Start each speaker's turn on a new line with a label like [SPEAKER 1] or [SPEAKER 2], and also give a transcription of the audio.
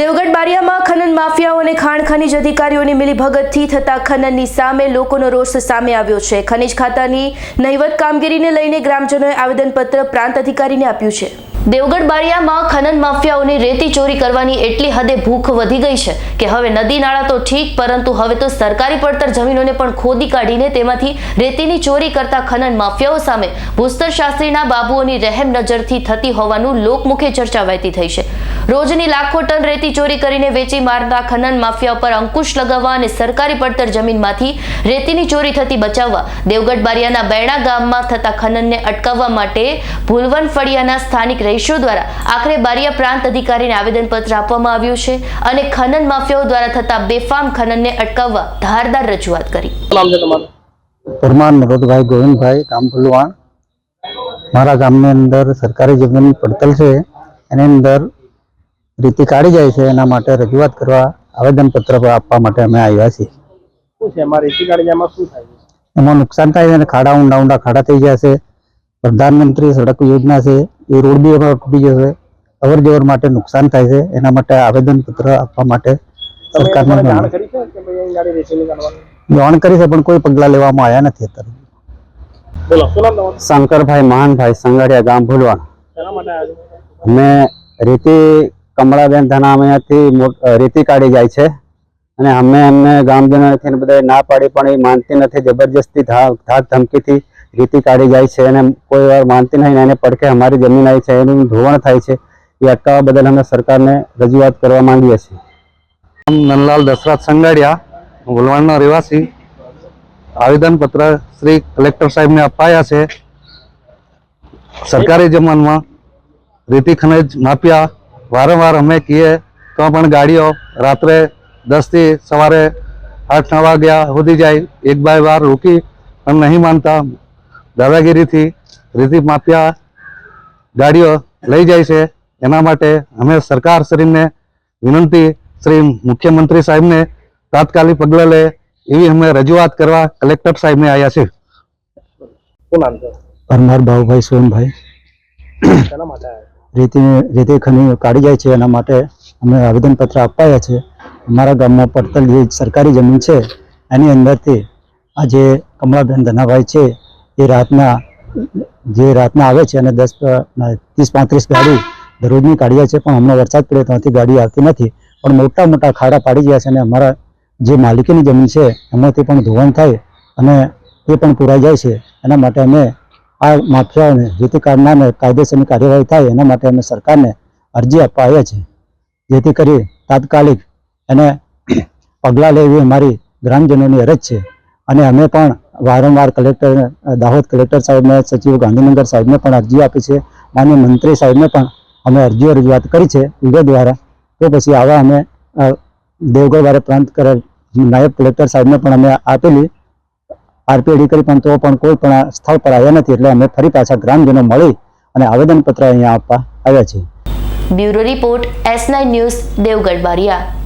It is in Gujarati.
[SPEAKER 1] દેવગઢ બારિયામાં ખનન માફિયાઓ અને ખાણ ખનીજ અધિકારીઓની મિલીભગતથી થતા ખનનની સામે લોકોનો રોષ સામે આવ્યો છે. ખનીજ ખાતાની નહિવત કામગીરીને લઈને ગ્રામજનોએ આવેદનપત્ર પ્રાંત અધિકારીને આપ્યું છે. દેવગઢ બારિયામાં ખનન માફિયાઓની રેતી ચોરી કરવાની એટલી હદે ભૂખ વધી ગઈ છે કે હવે નદી નાળા તો ઠીક, પરંતુ હવે તો સરકારી પડતર જમીનોને પણ ખોદી કાઢીને તેમાંથી રેતીની ચોરી કરતા ખનન માફિયાઓ સામે ભૂસ્તર શાસ્ત્રીના બાબુઓની રહેમ નજરથી થતી હોવાનું લોકમુખે ચર્ચા વહેતી થઈ છે. રોજની લાખો ટન રેતી ચોરી કરીને વેચી મારતા ખનન માફિયા પર અંકુશ લગાવવા અને સરકારી પડતર જમીનમાંથી રેતીની ચોરી થતી બચાવવા દેવગઢ બારિયાના બેણા ગામમાં થતા ખનનને અટકાવવા માટે ભૂલવન ફળિયાના સ્થાનિક રહીશો દ્વારા આખરે બારિયા પ્રાંત અધિકારીને આવેદનપત્ર આપવામાં આવ્યું છે અને ખનન માફિયાઓ દ્વારા થતા બેફામ ખનનને અટકાવવા ધારદાર રજૂઆત કરી.
[SPEAKER 2] પરમાન છે
[SPEAKER 3] નરોદભાઈ ગોવિંદભાઈ ગામ ભુલવાણ મારા ગામની અંદર સરકારી જમીનની પડતલ છે. એની અંદર રીતિ કાઢી જાય છે. એના માટે રજૂઆત કરવા આવેદનપત્ર આપવા માટે અમે આવ્યા છીએ.
[SPEAKER 2] એમાં છે?
[SPEAKER 3] નુકસાન થાય છે અને ખાડા ઊંડા ઊંડા ખાડા થઈ જશે પ્રધાનમંત્રી સડક યોજના છે. એ રોડ બી અમારો તૂટી જશે. અવર જવર માટે નુકસાન થાય છે. એના માટે આવેદનપત્ર આપવા માટે સરકારને
[SPEAKER 2] જાણ કરી છે કે ભાઈ અહીં ગાડી રેતી નહીં કાઢવાની
[SPEAKER 3] જાણ કરી છે પણ કોઈ પગલાં લેવામાં આવ્યા નથી અત્યારે. શંકરભાઈ મહાનભાઈ સંગાડિયા ગામ ભૂલવાણ અમે રેતી કમળાબેન ધના અહીંયાથી મોટ- અ, રેતી કાઢી જાય છે. અને અમે એમને ગામજનોથી બધા ના પાડી પણ એ માનતી નથી. જબરજસ્તી ધાક ધમકીથી રેતી કાઢી જાય છે અને કોઈ વાર માનતી નહીં એને પડખે અમારી જમીન આવી છે, એનું ધોવાણ થાય છે, એ અટકાવવા બદલ અમે સરકારને રજૂઆત કરવા માંગીએ છીએ. નંદલાલ દશરથ સંગાડિયા વલવાણનો રહેવાસી. આવેદનપત્ર શ્રી કલેક્ટર સાહેબને અપાયા છે. સરકારી જમીનમાં રેતી ખનિજ માફિયા વારંવાર અમે કહીએ, તો પણ ગાડીઓ રાત્રે દસથી સવારે આઠ, નવ વાગ્યા સુધી જાય, એક બાય વાર રોકી. પણ નહીં માનતા દાદાગીરીથી રીતિ માફિયા ગાડીઓ લઈ જાય છે. એના માટે અમે સરકાર શ્રીને વિનંતી શ્રી મુખ્યમંત્રી સાહેબને તાત્કાલિક પગલાં લે એવી અમે રજૂઆત કરવા કલેક્ટર સાહેબને આવ્યા છે? પરમાર ભાવભાઈ સોનભાઈ. રેતી રેતી ખની કાઢી જાય છે. એના માટે અમે આવેદનપત્ર અપાયા છે. અમારા ગામમાં પડતલ જે સરકારી જમીન છે એની અંદરથી આ જે કમળાબેન ધનાભાઈ છે એ રાતના, જે રાતના આવે છે અને દસ ત્રીસ, પાંત્રીસ ગાડી દરરોજની કાઢ્યા છે, પણ હમણાં વરસાદ પડે ત્યાંથી ગાડી આવતી નથી. પણ મોટા મોટા ખાડા પાડી ગયા છે અને અમારા જે માલિકીની જમીન છે, એમાંથી પણ ધોવાણ થાય અને એ પણ પુરાઈ જાય છે. એના માટે અમે આ માફિયાઓને જેથી કાઢનારને કાયદેસરની કાર્યવાહી થાય, એના માટે અમે સરકારને અરજી આપવા આવ્યા છે જેથી કરી તાત્કાલિક એને પગલાં લેવી અમારી ગ્રામજનોની અરજ છે. અને અમે પણ વારંવાર કલેક્ટર, દાહોદ કલેક્ટર સાહેબને, સચિવ ગાંધીનગર સાહેબને પણ અરજી આપી છે. માન્ય મંત્રી સાહેબને પણ અમે અરજીઓ રજૂઆત કરી છે વિગત દ્વારા. તો પછી આવા અમે દેવગઢવારે દેવગઢ વારે પ્રાંત કરેલ નાયબ કલેક્ટર સાહેબને પણ અમે આપેલી આરપીડી કરી પણ તો પણ કોઈ પણ સ્થળ પર આવ્યા નથી એટલે અમે ફરી પાછા ગ્રામજનો મળી અને આવેદનપત્ર અહીંયા આપવા આવ્યા છીએ.
[SPEAKER 1] Bureau report S nine news, Devgadh Baria.